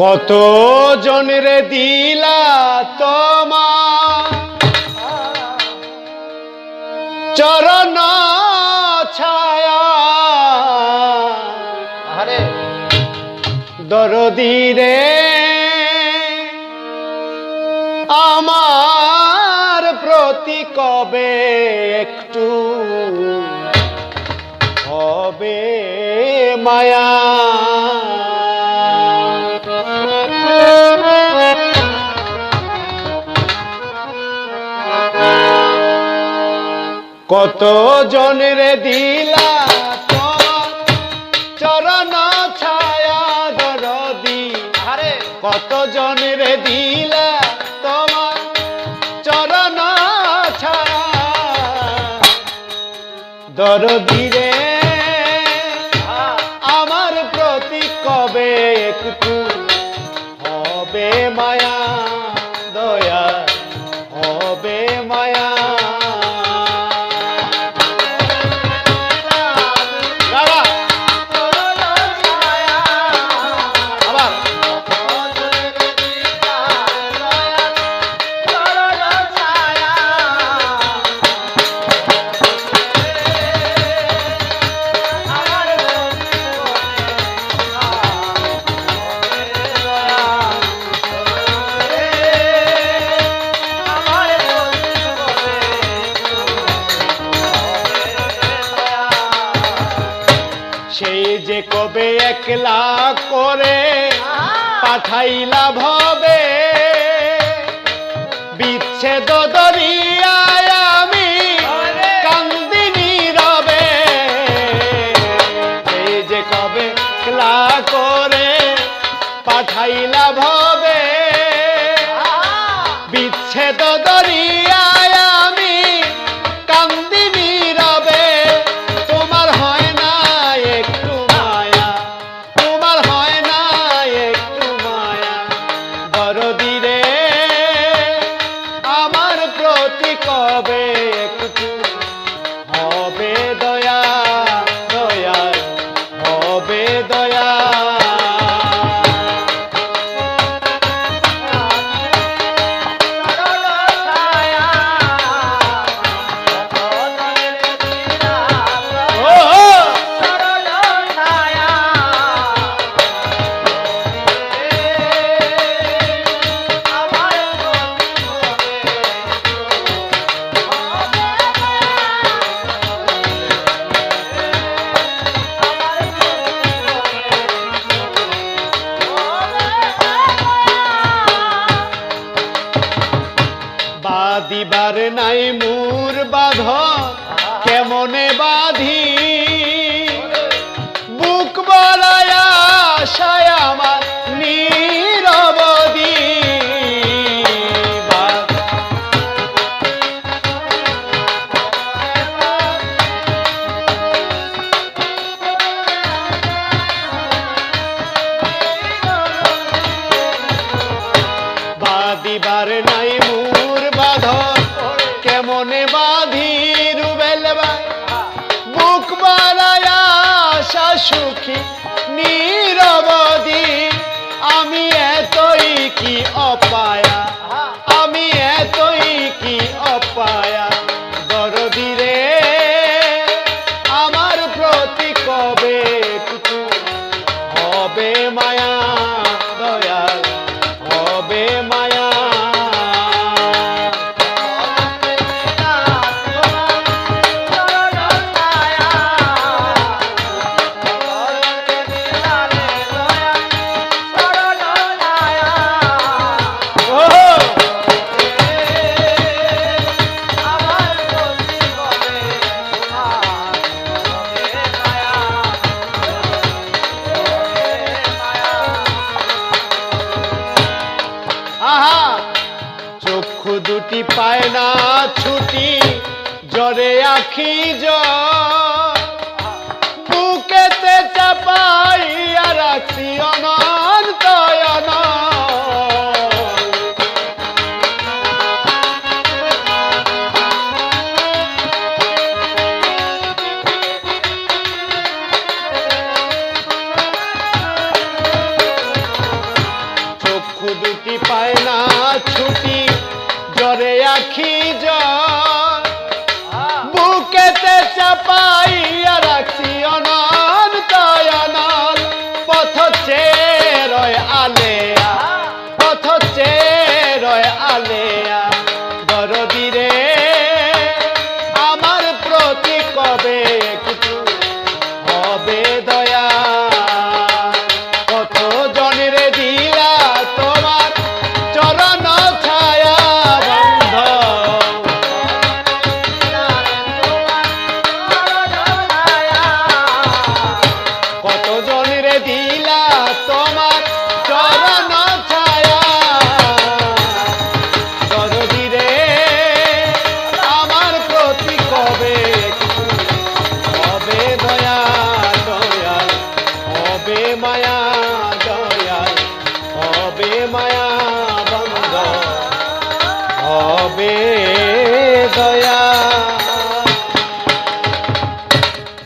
কত জনের দিলা তোমার চরণ ছায়া। দরদি রে। আমার প্রতি কবে একটু হবে মায়া? কত জনের দিলা চরণ ছায়া দরদি। আরে। কত জনের দিলা তোমার চরণ ছায়া। দরদি রে সেই যে কবে একলা করে পাঠাইলা ভবে বিচ্ছেদ দরিয়ায় আমি কান্দিনী রবে এই যে কবে একলা করে পাঠাইলা ভবে বিচ্ছেদ দরিয়ায় হবে বাদিবার নাই মুর বাঁধ কেমনে বাঁধি? বুক বলায়া আশায় আমার নীরবদি বা- কেমনে বাঁধি রুবেল বুক বাড়ায় আশা সুখী নীরবদি আমি এতই কি অপায়া চক্ষু দুটি পায় না ছুটি জরে আখি বুকেতে চাপাইয়া রাখছি অনন্ত অনন্ত। হবে